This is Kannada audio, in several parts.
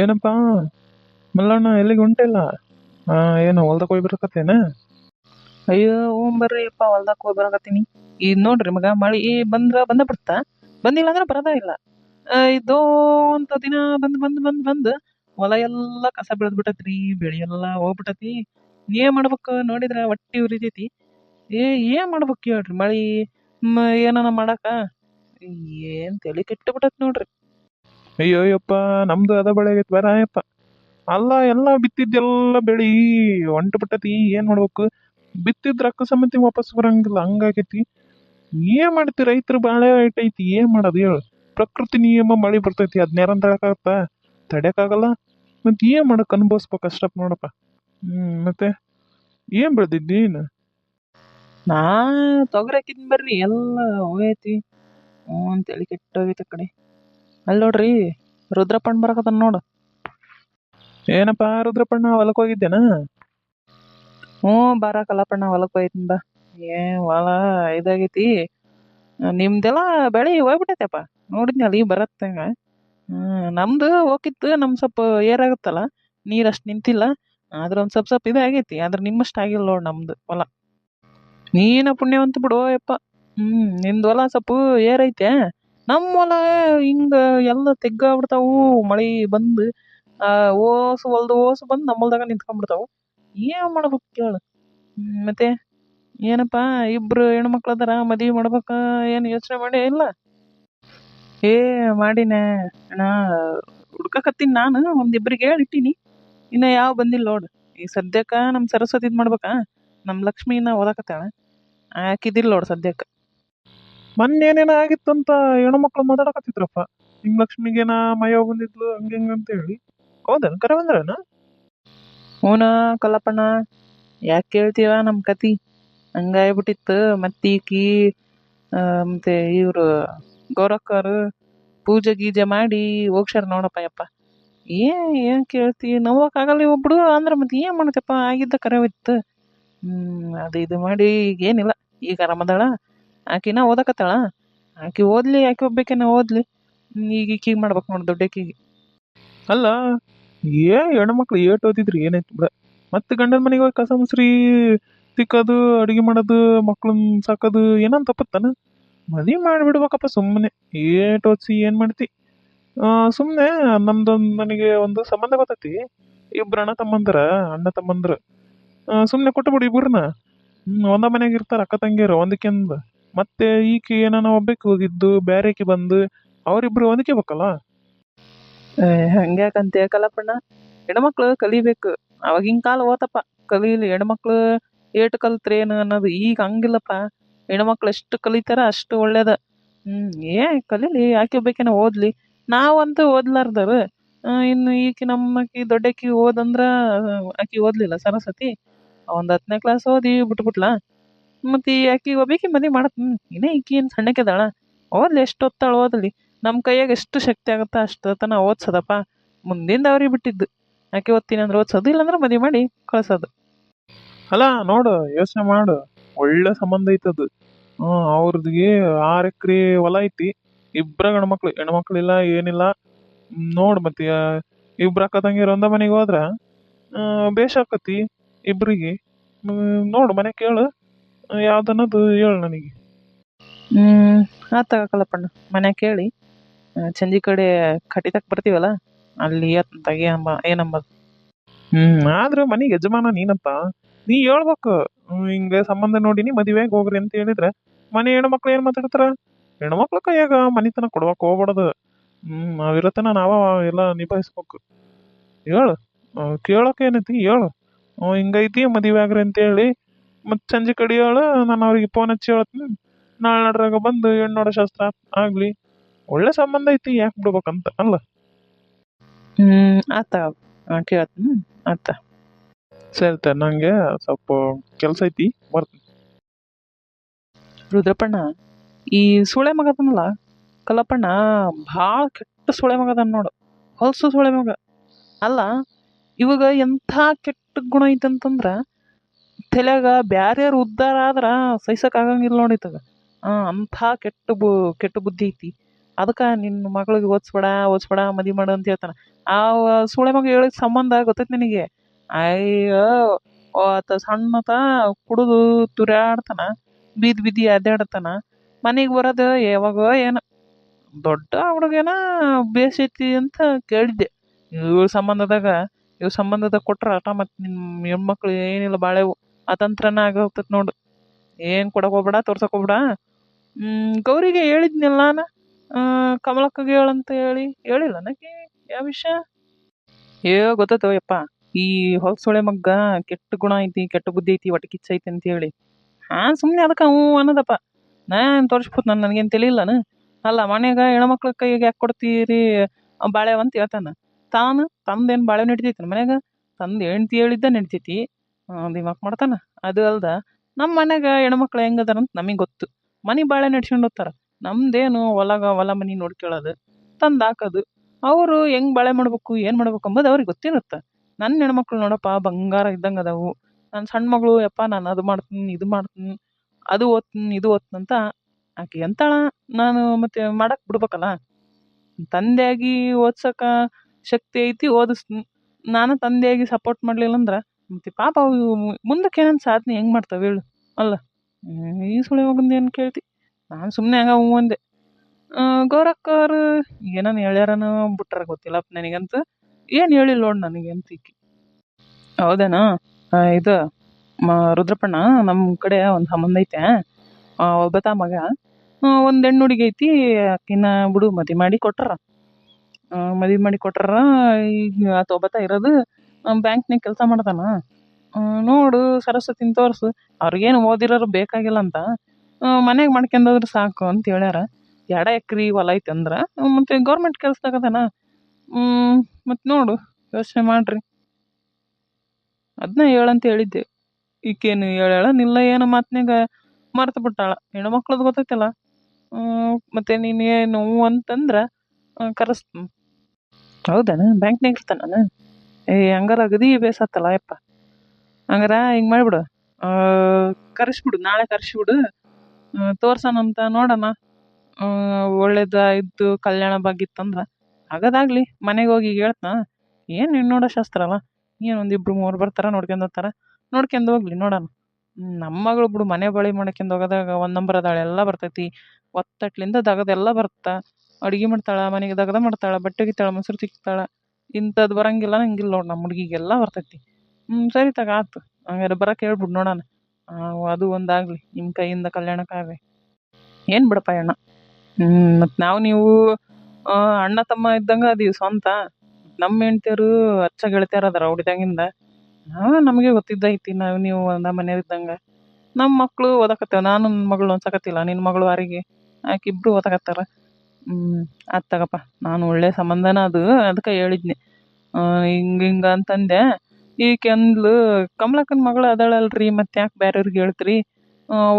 ಏನಪ್ಪ? ಮಲ್ಲಣ್ಣ, ಎಲ್ಲಿಗೆ ಹೊಂಟಿಲ್ಲ? ಏನು ಹೊಲ್ದಾಗ ಹೋಗಿ ಬರಕತ್ತೇನ? ಅಯ್ಯೋ ಓಂ ಬರ್ರಿ ಅಪ್ಪ ಹೊಲ್ದಾಗ ಹೋಗಿ ಬರಕತ್ತೀನಿ. ಇದು ನೋಡ್ರಿ ಮಗ, ಮಳಿ ಬಂದ್ರ ಬಂದ ಬಿಡ್ತಾ. ಬಂದಿಲ್ಲ ಅಂದ್ರೆ ಬರದ ಇಲ್ಲ. ಇದೋ ಅಂತ ದಿನ ಬಂದ್ ಬಂದ್ ಬಂದ್ ಬಂದ್ ಹೊಲ ಎಲ್ಲ ಕಸ ಬೆಳೆದ್ ಬಿಟ್ಟತ್ರಿ, ಬೆಳಿ ಎಲ್ಲ ಹೋಗ್ಬಿಟ್ಟತಿ ಏನ್ ಮಾಡ್ಬೇಕು ನೋಡಿದ್ರ ಹೊಟ್ಟಿ ಉರಿತೈತಿ. ಏ, ಏನ್ ಮಾಡ್ಬೇಕು ಹೇಳ್ರಿ ಮಳಿ? ಏನನ ಮಾಡಾಕ? ಏನ್ ತಲೆ ಕೆಟ್ಟ ಬಿಟ್ಟತ್ ನೋಡ್ರಿ. ಅಯ್ಯೋ ಅಯ್ಯಪ್ಪ, ನಮ್ದು ಅದ ಬೆಳೆ ಆಗೈತೆ ಬರ ಯಪ್ಪ ಅಲ್ಲ, ಎಲ್ಲ ಬಿತ್ತಿದ್ದೆಲ್ಲ ಬೆಳಿ ಹೊಂಟು ಬಿಟ್ಟತಿ ಏನು ಮಾಡ್ಬೇಕು? ಬಿತ್ತಿದ ರೊಕ್ಕ ಸಮೇತ ವಾಪಸ್ ಬರಂಗಿಲ್ಲ, ಹಂಗಾಗೈತಿ. ಏನು ಮಾಡ್ತಿ ರೈತರು, ಬಾಳೆ ಐಟೈತಿ ಏನು ಮಾಡೋದು ಹೇಳು. ಪ್ರಕೃತಿ ನಿಯಮ ಮಳೆ ಬರ್ತೈತಿ ಅದ್ನ್ಯಾರನ್ ತಡಕಾಗತ್ತ ತಡ್ಯಕ್ಕಾಗಲ್ಲ ಮತ್ತೆ ಏನು ಮಾಡಕ್ ಅನುಭವಿಸ್ಬೇಕು ಅಷ್ಟಪ್ಪ ನೋಡಪ್ಪ. ಹ್ಮ್, ಮತ್ತೆ? ಏನ್ ಬೆಳ್ದಿದ್ದಿ ನೀನು? ನಾ ತೊಗರಿ ಬರ್ರಿ, ಎಲ್ಲ ಹೋಗೈತಿ. ಹ್ಞೂ ತಲೆ ಕೆಟ್ಟೋಗೈತೆ ಕಡೆ. ಅಲ್ಲಿ ನೋಡ್ರಿ ರುದ್ರಪ್ಪಣ್ಣ ಬರಕತ್ತಾನ ನೋಡು. ಏನಪ್ಪ ರುದ್ರಪ್ಪಣ್ಣ ಹೊಲಕ್ಕೆ ಹೋಗಿದ್ದೇನಾ? ಹ್ಞೂ ಬಾರ ಕಲ್ಲಪ್ಪಣ್ಣ ಹೊಲಕ್ಕೆ ಹೋಯ್ತೀನಿ ಬಾ. ಏ ಹೊಲ ಇದಾಗೈತಿ. ನಿಮ್ದೆಲ್ಲ ಬೆಳೆ ಹೋಗ್ಬಿಟ್ಟೈತಪ್ಪ. ನೋಡಿದ್ನಲ್ಲ ಈಗ ಬರತ್ತಂಗ. ನಮ್ದು ಹೋಗಿತ್ತು ನಮ್ ಸ್ವಲ್ಪ ಏರಾಗುತ್ತಲ್ಲ ನೀರು ಅಷ್ಟು ನಿಂತಿಲ್ಲ. ಆದ್ರೆ ಒಂದು ಸ್ವಲ್ಪ ಸ್ವಲ್ಪ ಇದಾಗೈತಿ ಆದ್ರೆ ನಿಮ್ಮಷ್ಟು ಆಗಿಲ್ಲ ನೋಡಿ ನಮ್ದು ಹೊಲ. ನೀನ ಪುಣ್ಯವಂತ ಬಿಡು ಯಪ್ಪ ಹ್ಞೂ ನಿಂದು ಹೊಲ ಸ್ವಲ್ಪ ಏರೈತೆ ನಮ್ಮ ಹೊಲ ಹಿಂಗ ಎಲ್ಲ ತೆಗ್ಗಾಗ್ಬಿಡ್ತಾವು ಮಳೆ ಬಂದು ಓಸು ಹೊಲ್ದು ಓಸು ಬಂದು ನಮ್ಮ ಹೊಲ್ದಾಗ ನಿಂತ್ಕೊಂಡ್ಬಿಡ್ತಾವು ಏನ್ ಮಾಡ್ಬೇಕು ಕೇಳು. ಮತ್ತೆ? ಏನಪ್ಪ, ಇಬ್ರು ಹೆಣ್ಮಕ್ಳು ಅದಾರ, ಮದ್ವಿ ಮಾಡ್ಬೇಕ, ಏನು ಯೋಚನೆ ಮಾಡೇ? ಇಲ್ಲ. ಏ, ಮಾಡಿನೇ. ನಾ ಹುಡ್ಕಕತ್ತೀನಿ ನಾನು, ಒಂದಿಬ್ರಿಗೆ ಹೇಳಿಟ್ಟಿನಿ. ಇನ್ನ ಯಾವ ಬಂದಿಲ್ಲ ನೋಡು. ಈ ಸದ್ಯಕ್ಕ ನಮ್ಮ ಸರಸ್ವತಿದ್ ಮಾಡ್ಬೇಕಾ? ನಮ್ಮ ಲಕ್ಷ್ಮಿನ ಓದಾಕತ್ತಾಳ. ಹಾಕಿದಿಲ್ಲ ನೋಡು ಸದ್ಯಕ್ಕೆ. ಮೊನ್ನೆ ಏನೇನೋ ಆಗಿತ್ತು ಅಂತ ಹೆಣ್ಮಕ್ಳು ಮಾತಾಡಕತ್ತಿದ್ರಪ್ಪ. ಹಿಂಗ್ ಲಕ್ಷ್ಮಿಗೇನ ಮಯ ಬಂದಿದ್ಲು ಹಂಗೆ ಹಿಂಗೆ ಅಂತ ಹೇಳಿ ಹೌದೇನು ಕರೆ ಬಂದ್ರನ ಹೂನ ಕಲ್ಲಪ್ಪಣ್ಣ ಯಾಕೆ ಕೇಳ್ತೀವ ನಮ್ಮ ಕತಿ? ಹಂಗಾಗ್ಬಿಟ್ಟಿತ್ತು. ಮತ್ತೆ ಈಕಿ ಆ, ಮತ್ತೆ ಇವರು ಗೌರಕ್ಕರು ಪೂಜೆ ಗೀಜೆ ಮಾಡಿ ಹೋಗ್ಸ್ಯಾರ ನೋಡಪ್ಪ ಯಪ್ಪ. ಏನ್ ಏನ್ ಕೇಳ್ತಿ? ನೋವಕ್ಕಾಗಲ್ಲ ಒಬ್ಬಡು ಅಂದ್ರೆ ಮತ್ತೆ ಏನು ಮಾಡ್ತಪ್ಪ? ಆಗಿದ್ದ ಕರೆವಿತ್ತು. ಅದು ಇದು ಮಾಡಿ ಈಗ ಏನಿಲ್ಲ ಈಗ ಆರಾಮದಾಳ? ಆಕಿನ ಓದಕತ್ತಾಳ? ಆಕಿ ಓದ್ಲಿ, ಆಕಿ ಒಬ್ಬೇಕೇನ ಓದ್ಲಿ. ಈಗ ಈಕಿಗೆ ಮಾಡ್ಬೇಕು ನೋಡಿ ದೊಡ್ಡಕ್ಕಿಗೆ ಅಲ್ಲ, ಏ ಹೆಣ್ಮಕ್ಳು ಏಟ್ ಓದಿದ್ರಿ, ಏನಾಯ್ತು ಬಿಡ. ಮತ್ತೆ ಗಂಡನ ಮನೆಗೆ ಹೋಗಿ ಕಸ ಮುಸ್ರಿ, ತಿಕ್ಕೋದು, ಅಡಿಗೆ ಮಾಡೋದು ಮಕ್ಳನ್ನ ಸಾಕೋದು, ಏನಂತ ತಪ್ಪತ್ತಾನ? ಮದಿ ಮಾಡಿಬಿಡ್ಬೇಕಪ್ಪ ಸುಮ್ಮನೆ ಏಟ್ ಓದಿಸಿ ಏನು ಮಾಡ್ತಿ? ಸುಮ್ಮನೆ ನಮ್ದೊಂದು ನನಗೆ ಒಂದು ಸಂಬಂಧ ಗೊತ್ತೈತಿ. ಇಬ್ರು ಅಣ್ಣ ತಮ್ಮಂದ್ರ ಅಣ್ಣ ತಮ್ಮಂದ್ರ. ಸುಮ್ಮನೆ ಕೊಟ್ಟುಬಿಡು ಇಬ್ರನ್ನ ಇಬ್ಬರನ್ನ ಒಂದ ಮನೆಯಾಗ ಇರ್ತಾರೆ ಅಕ್ಕ ತಂಗಿಯರು ಹೊಂದಿಕೆಂದು ಮತ್ತೆ ಈಕೆ ಏನಾನ ಒಬ್ಬಕ್ಕೆ ಹೋಗಿದ್ದು ಬ್ಯಾರೇಕಿ ಬಂದು ಅವರಿಬ್ರು ಬೇಕಲ್ಲ ಹಂಗ್ಯಾಕಂತ ಹೇಳಕಲ್ಲಪ್ಪಣ್ಣ ಹೆಣ್ಮಕ್ಳು ಕಲಿಬೇಕು. ಅವಾಗಿನ ಕಾಲ ಓತಪ್ಪ ಕಲೀಲಿ ಹೆಣ್ಮಕ್ಳು ಏಟ್ ಕಲ್ತ್ರೇನು ಅನ್ನೋದು ಈಗ ಹಂಗಿಲ್ಲಪ್ಪ. ಹೆಣ್ಮಕ್ಳು ಎಷ್ಟು ಕಲಿತಾರ ಅಷ್ಟು ಒಳ್ಳೇದ. ಹ್ಮ್, ಏ, ಕಲೀಲಿ ಆಕೆ ಬೇಕೇನ ಓದ್ಲಿ? ನಾವಂತೂ ಓದ್ಲಾರ್ದರು ಇನ್ನು ಈಕಿ ನಮ್ಮಕಿ ದೊಡ್ಡಕಿ ಓದಂದ್ರ, ಆಕಿ ಓದ್ಲಿಲ್ಲ ಸರಸ್ವತಿ? ಒಂದ್ ಹತ್ತನೇ ಕ್ಲಾಸ್ ಓದಿ ಬಿಟ್ಬಿಟ್ಲಾ? ಮತ್ತೆ ಆಕಿ ಒಬ್ಬಾಕಿ ಮದ್ವಿ ಮಾಡತ್. ಇನ್ನೇ ಈಕಿ ಏನ್ ಸಣ್ಣಕ್ಕಿದಾಳ ಓದ್ಲಿ ಎಷ್ಟು ಓದ್ತಾಳ ಓದಲಿ ನಮ್ಮ ಕೈಯಾಗ ಎಷ್ಟು ಶಕ್ತಿ ಆಗುತ್ತಾ ಅಷ್ಟು ತನ ಓದ್ಸೋದಪ್ಪ. ಮುಂದಿಂದ ಅವ್ರಿಗೆ ಬಿಟ್ಟಿದ್ದು. ಯಾಕೆ ಓದ್ತೀನಿ ಅಂದ್ರೆ ಓದ್ಸೋದು ಇಲ್ಲಾಂದ್ರೆ ಮದುವೆ ಮಾಡಿ ಕಳ್ಸೋದು. ಅಲ್ಲ ನೋಡು ಯೋಚನೆ ಮಾಡು. ಒಳ್ಳೆ ಸಂಬಂಧ ಐತದು. ಹ್ಮ್ ಅವ್ರದ್ಗೆ ಆರು ಎಕರೆ ಹೊಲ ಐತಿ. ಇಬ್ರ ಗಂಡ್ಮಕ್ಳು ಹೆಣ್ಮಕ್ಳು ಇಲ್ಲ ಏನಿಲ್ಲ. ನೋಡು ಮತ್ತೆ ಇಬ್ರ ಅಕ್ಕ ತಂಗಿರು ಒಂದ ಮನೆಗೆ ಹೋದ್ರ ಬೇಷ್ ಆಕತಿ ಇಬ್ರಿಗೆ. ಹ್ಮ್, ನೋಡು ಮನೆ ಕೇಳು. ಯಾವ್ದನ್ನೋದು ಹೇಳು ನನಗೆ. ಹ್ಮ್ ಆತ ಕಲ್ಲಪ್ಪಣ್ಣ ಮನೆ ಕೇಳಿ. ಚಂದಿ ಕಡೆ ಕಟಿತಕ್ ಬರ್ತೀವಲ್ಲ ಅಲ್ಲಿ ತಗಿ ಅಂಬ ಏನಂಬದು ಹ್ಮ್ ಆದ್ರೆ ಮನೆಗೆ ಯಜಮಾನ ನೀನಪ್ಪ ನೀ ಹೇಳ್ಬೇಕು. ಹಿಂಗ ಸಂಬಂಧ ನೋಡಿನಿ ಮದುವೆಗೆ ಹೋಗ್ರಿ ಅಂತ ಹೇಳಿದ್ರೆ ಮನೆ ಹೆಣ್ಮಕ್ಳು ಏನ್ ಮಾತಾಡ್ತಾರ? ಹೆಣ್ಮಕ್ಳು ಕೈಯಾಗ ಮನಿತನ ಕೊಡ್ಬೇಕು ಹೋಗ್ಬಾರ್ದು. ಹ್ಮ್ ನಾವಿರತನ ನಾವ ಎಲ್ಲ ನಿಭಾಯಿಸ್ಬೇಕು. ಹೇಳು ಕೇಳಕ್ ಏನೈತಿ ಹೇಳು. ಹಿಂಗೈತಿ ಮದುವೆ ಆಗ್ರಿ ಅಂತ ಹೇಳಿ ಮತ್ ಸಂಜೆ ಕಡೆ ಹೇಳು ನಾನು ಅವ್ರಿಗೆ ಫೋನ್ ಹಚ್ಚಿ ಹೇಳ್ತೀನಿ ನಾಳೆ ನಡ್ರಾಗ ಬಂದು ಹೆಣ್ಣು ನೋಡೋ ಶಾಸ್ತ್ರ ಆಗ್ಲಿ. ಒಳ್ಳೆ ಸಂಬಂಧ ಐತಿ ಯಾಕೆ ಬಿಡ್ಬೇಕಂತ ಅಲ್ಲ? ಹ್ಮ್ ಆತ ಕೇಳ್ತೀನಿ ಆತ. ಸರಿ ತ ನಂಗೆ ಸ್ವಲ್ಪ ಕೆಲಸ ಐತಿ ಬರ್ತೀನಿ. ರುದ್ರಪ್ಪಣ್ಣ ಈ ಸುಳೆ ಮಗದನಲ್ಲ ಕಲ್ಲಪ್ಪಣ್ಣ ಭಾಳ ಕೆಟ್ಟ ಸುಳೆ ಮಗ ಅದಾನ ನೋಡು. ಹೊಲ್ಸು ಸುಳೆ ಮಗ. ಅಲ್ಲ ಇವಾಗ ಎಂಥ ಕೆಟ್ಟ ಗುಣ ಐತಂತಂದ್ರ ತಲೆಯಾಗ ಬ್ಯಾರ್ಯಾರು ಉದ್ದಾರ ಆದ್ರೆ ಸಹಿಸಕ್ಕೆ ಆಗಂಗಿಲ್ಲ ನೋಡಿತಗ ಆ, ಅಂಥ ಕೆಟ್ಟ ಬು, ಕೆಟ್ಟ ಬುದ್ಧಿ ಐತಿ. ಅದಕ್ಕೆ ನಿನ್ನ ಮಗಳಿಗೆ ಓದಿಸ್ಬೇಡ ಓದಿಸ್ಬೇಡ, ಮದಿ ಮಾಡು ಅಂತ ಹೇಳ್ತಾನೆ. ಆ ಸೂಳೆ ಮಗ ಹೇಳಿದ ಸಂಬಂಧ ಗೊತ್ತೈತೆ ನಿನಗೆ? ಅಯ್ಯೋ, ಆತ ಸಣ್ಣತ ಕುಡಿದು ತುರ್ಯಾಡ್ತಾನ, ಬೀದಿ ಬೀದಿ ಅಡ್ಡಾಡ್ತಾನ ಮನೆಗೆ ಬರೋದು ಯಾವಾಗ ಏನು? ದೊಡ್ಡ ಹುಡುಗೇನ ಬೇಸೈತಿ ಅಂತ ಕೇಳಿದ್ದೆ. ಇವ್ ಸಂಬಂಧದಾಗ ಇವ್ ಸಂಬಂಧದಾಗ ಕೊಟ್ರ ಆಟ ಮತ್ತು ನಿಮ್ಮ ಹೆಣ್ಮಕ್ಳು ಏನಿಲ್ಲ ಬಾಳೆವು. ಅತಂತ್ರನ ಆಗ ಹೋಗ್ತೈತೆ ನೋಡು. ಏನು ಕೊಡಕ್ಕೆ ಹೋಗ್ಬೇಡ ತೋರ್ಸಕ್ಕೆ ಹೋಗ್ಬೇಡ. ಗೌರಿಗೆ ಹೇಳಿದ್ನಲ್ಲ ನಾನು ಕಮಲಕ್ಕಗೆ ಹೇಳಂತ ಹೇಳಿ. ಹೇಳಿಲ್ಲ ನನಗೆ ಯಾವ ವಿಷಯ? ಏ ಗೊತ್ತೋ ಯಪ್ಪ. ಈ ಹೊಲ್ಸೊಳೆ ಮಗ್ಗ ಕೆಟ್ಟ ಗುಣ ಐತಿ, ಕೆಟ್ಟ ಬುದ್ಧಿ ಐತಿ, ಒಟ್ಟು ಕಿಚ್ಚ ಐತಿ ಅಂತ ಹೇಳಿ. ಹಾಂ ಸುಮ್ಮನೆ ಅದಕ್ಕೆ ಹ್ಞೂ ಅನ್ನೋದಪ್ಪ. ನಾನು ತೋರಿಸ್ಬೋದು ನಾನು ನನಗೇನು ತಿಳಿಲ್ಲನ ಅಲ್ಲ, ಮನ್ಯಾಗ ಹೆಣ್ಮಕ್ಳ ಕೈಗೆ ಯಾಕೆ ಕೊಡ್ತೀರಿ? ಬಾಳೆವ ಅಂತ ಹೇಳ್ತಾನೆ. ತಾನು ತಂದೇನು ಬಾಳೆ ನಡಿತೈತಿ ಮನೆಯಾಗ? ತಂದು ಹೆಂಡ್ತಿ ಹೇಳಿದ್ದ ನಡಿತೈತಿ. ದಿಮಾಕ್ ಮಾಡ್ತಾನೆ. ಅದು ಅಲ್ದ ನಮ್ಮ ಮನ್ಯಾಗ ಹೆಣ್ಮಕ್ಳು ಹೆಂಗದಾರ ಅಂತ ನಮಗೆ ಗೊತ್ತು. ಮನೆ ಬಾಳೆ ನಡ್ಸ್ಕೊಂಡು ಹೋಗ್ತಾರ. ನಮ್ದೇನು ಹೊಲಗ ಹೊಲ ಮನೆ ನೋಡ್ಕೊಳ್ಳೋದು ತಂದು ಹಾಕೋದು. ಅವರು ಹೆಂಗ್ ಬಾಳೆ ಮಾಡ್ಬೇಕು, ಏನು ಮಾಡ್ಬೇಕು ಅಂಬೋದು ಅವ್ರಿಗೆ ಗೊತ್ತಿರುತ್ತೆ. ನನ್ನ ಹೆಣ್ಮಕ್ಳು ನೋಡಪ್ಪ, ಬಂಗಾರ ಇದ್ದಂಗೆ ಅದಾವು. ನನ್ನ ಸಣ್ಣ ಮಗಳು, ಯಪ್ಪ, ನಾನು ಅದು ಮಾಡ್ತೀನಿ, ಇದು ಮಾಡ್ತೀನಿ, ಅದು ಓದ್ತೀನಿ, ಇದು ಓದ್ತೀನಿ ಅಂತ ಆಕೆ ಎಂತಾಳ? ನಾನು ಮತ್ತೆ ಮಾಡಕ್ಕೆ ಬಿಡ್ಬೇಕಲ್ಲ. ತಂದೆಯಾಗಿ ಓದ್ಸಕ ಶಕ್ತಿ ಐತಿ, ಓದಿಸ್ತೀನಿ. ನಾನು ತಂದೆಯಾಗಿ ಸಪೋರ್ಟ್ ಮಾಡಲಿಲ್ಲ ಅಂದ್ರೆ ಮತ್ತೆ ಪಾಪ ಮುಂದಕ್ಕೆ ಏನೇನು ಸಾಧನೆ ಹೆಂಗೆ ಮಾಡ್ತಾವೆ ಹೇಳು. ಅಲ್ಲ ಈ ಸುಳಿ ಮಗಂದು ಏನು ಕೇಳ್ತಿ. ನಾನು ಸುಮ್ಮನೆ ಹಂಗ ಹ್ಞೂ ಅಂದೆ. ಗೌರಕ್ಕವ್ರು ಏನನ ಹೇಳ್ಯಾರನ ಬಿಟ್ಟಾರ ಗೊತ್ತಿಲ್ಲಪ್ಪ ನನಗಂತೂ. ಏನು ಹೇಳಿಲ್ಲ ನೋಡಿ ನನಗೆ? ಅಂತ ಈಕಿ. ಹೌದೇನಾ? ಇದು ಮ, ರುದ್ರಪ್ಪಣ್ಣ ನಮ್ಮ ಕಡೆ ಒಂದು ಸಂಬಂಧ ಐತೆ. ಒಬ್ಬತ ಮಗ. ಒಂದು ಹೆಣ್ಣು ಹುಡುಗಿ ಐತಿ. ಆಕಿನ ಬಿಡು ಮದುವೆ ಮಾಡಿ ಕೊಟ್ಟಾರ ಮದುವೆ ಮಾಡಿ ಕೊಟ್ಟಾರ ಈಗ ಆತ ಒಬ್ಬತ ಇರೋದು. ಬ್ಯಾಂಕ್ನಾಗ ಕೆಲಸ ಮಾಡ್ತಾನ ನೋಡು, ಸರಸ್ವತಿನ ತೋರಿಸು. ಅವ್ರಿಗೇನು ಓದಿರೋರು ಬೇಕಾಗಿಲ್ಲ ಅಂತ. ಮನೆಗೆ ಮಾಡ್ಕೊಂಡೋದ್ರೆ ಸಾಕು ಅಂತ ಹೇಳ್ಯಾರ. ಎರಡು ಎಕ್ರೆ ಹೊಲ ಐತೆ ಅಂದ್ರೆ ಮತ್ತೆ ಗೌರ್ಮೆಂಟ್ ಕೆಲ್ಸದಾಗ ಅದಾನ. ಮತ್ತು ನೋಡು, ಯೋಚನೆ ಮಾಡಿರಿ. ಅದನ್ನ ಹೇಳಂತ ಹೇಳಿದ್ದೆ. ಈಕೇನು ಹೇಳ್ಯಾಳ ನಿಲ್ಲ ಏನೋ ಮಾತ್ನ್ಯಾಗ ಮರ್ತು ಬಿಟ್ಟಾಳ. ಹೆಣ್ಮಕ್ಳದ್ದು ಗೊತ್ತೈತಲ್ಲ. ಮತ್ತು ನೀನು ಏನು ಅಂತಂದ್ರೆ ಕರೆಸ್ತೀನಿ ಬ್ಯಾಂಕ್ ಬ್ಯಾಂಕ್ನಾಗ ಇರ್ತಾನ ಏ, ಹಂಗಾರ ಅಗದಿ ಬೇಸತ್ತಲ್ಲ ಯಪ್ಪ. ಹಂಗಾರ ಹಿಂಗೆ ಮಾಡಿಬಿಡು. ಕರೆಸ್ಬಿಡು, ನಾಳೆ ಕರೆಸ್ಬಿಡು. ತೋರ್ಸೋಣಂತ ನೋಡೋಣ. ಒಳ್ಳೇದು ಇದ್ದು ಕಲ್ಯಾಣ ಭಾಗ್ಯ ಇತ್ತಂದ್ರೆ ಆಗೋದಾಗ್ಲಿ, ಮನೆಗೆ ಹೋಗಿ ಹೇಳ್ತಾ ಏನು ಹೆಣ್ಣು ನೋಡೋ ಶಾಸ್ತ್ರ ಅಲ್ಲ? ಏನು ಒಂದು ಮೂರ್ ಮೂವರು ಬರ್ತಾರೆ ನೋಡ್ಕೊಂಡು ಹೋಗ್ತಾರೆ? ನೋಡ್ಕೊಂಡು ಹೋಗ್ಲಿ, ನೋಡೋಣ. ನಮ್ಮ ಮಗಳು ಬಿಡು, ಮನೆ ಬಳಿ ಮಾಡ್ಕೊಂಡು ಹೋಗೋದಾಗ ಒಂದು ನಂಬರ್ ಅದಾಳೆ, ಎಲ್ಲ ಬರ್ತೈತಿ. ಒತ್ತಟ್ಲಿಂದ ದಗದೆಲ್ಲ ಬರ್ತಾ ಅಡುಗೆ ಮಾಡ್ತಾಳೆ, ಮನೆಗೆ ದಗದ ಮಾಡ್ತಾಳೆ, ಬಟ್ಟೆ ಒಗಿತಾಳೆ, ಮೊಸರು ತಿಕ್ತಾಳೆ. ಇಂಥದ್ದು ಬರಂಗಿಲ್ಲ ನಂಗಿಲ್ಲ ನೋಡಿ ನಮ್ಮ ಹುಡ್ಗಿಗೆಲ್ಲ ಬರ್ತೈತಿ. ಹ್ಞೂ ಸರಿ ತಗ ಆಯ್ತು ಹಂಗಾರೆ ಬರಕ್ಕೆ ಹೇಳ್ಬಿಡು ನೋಡೋಣ ಅದು ಒಂದಾಗಲಿ ನಿಮ್ಮ ಕೈಯಿಂದ ಕಲ್ಯಾಣಕ್ಕಾಗಲಿ ಏನು ಬಿಡಪ್ಪ ಅಣ್ಣ? ಮತ್ತು ನಾವು ನೀವು ಅಣ್ಣ ತಮ್ಮ ಇದ್ದಂಗೆ ಅದೀವಿ ಸ್ವಂತ. ನಮ್ಮ ಹೆಂಡ್ತಿಯರು ಅಚ್ಚ ಗೆಳತಿಯರು ಅದಾರ ಹುಡ್ದಾಗಿಂದ ಹಾಂ ನಮಗೆ ಗೊತ್ತಿದ್ದೈತಿ ನಾವು ನೀವು ಒಂದ ಮನೆಯವ್ರು ಇದ್ದಂಗೆ. ನಮ್ಮ ಮಕ್ಕಳು ಓದಕತ್ತೇವೆ. ನಾನು ನನ್ನ ಮಗಳು ಅನ್ಸಕತ್ತಿಲ್ಲ ನಿನ್ನ ಮಗಳು ವಾರಿಗೆ ಆಕೆ ಇಬ್ಬರು ಓದಕತ್ತಾರ. ಹ್ಞೂ ತಗಪ್ಪ ನಾನು ಒಳ್ಳೆ ಸಂಬಂಧನ ಅದು, ಅದಕ್ಕೆ ಹೇಳಿದ್ನಿ. ಹಿಂಗೆ ಹಿಂಗೆ ಅಂತಂದೆ. ಈಕೆ ಅಂದ್ಲು ಕಮಲಕ್ಕನ ಮಗಳು ಅದಾಳಲ್ರಿ, ಮತ್ತೆ ಯಾಕೆ ಬೇರೆಯವ್ರಿಗೆ ಹೇಳ್ತೀರಿ?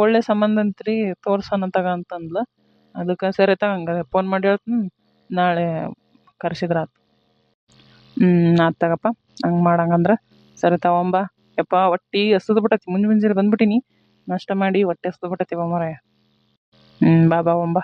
ಒಳ್ಳೆ ಸಂಬಂಧ ಅಂತ್ರಿ ತೋರ್ಸೋಣ ತಗ ಅಂತಂದ್ಲು. ಅದಕ್ಕೆ ಸರಿ ತಗೋ ಫೋನ್ ಮಾಡಿ ಹೇಳ್ತೀನಿ. ನಾಳೆ ಕರ್ಸಿದ್ರೆ ಆತು ಹ್ಞೂ ಆತ್ ತಗಪ್ಪ. ಹಂಗೆ ಮಾಡಂಗಂದ್ರೆ ಸರಿ ತಗೊಂಬ ಯಪ್ಪ, ಒಟ್ಟಿ ಹಸ್ದು ಬಿಟ್ಟತಿ. ಮುಂಜೆ ಮುಂಜಾನೆ ಬಂದ್ಬಿಟ್ಟಿನಿ. ನಷ್ಟ ಮಾಡಿ ಹೊಟ್ಟೆ ಹಸ್ದು ಬಿಟ್ಟತಿ ಮಾರಾಯ. ಹ್ಞೂ ಬಾ ಬಾ ಒಂಬ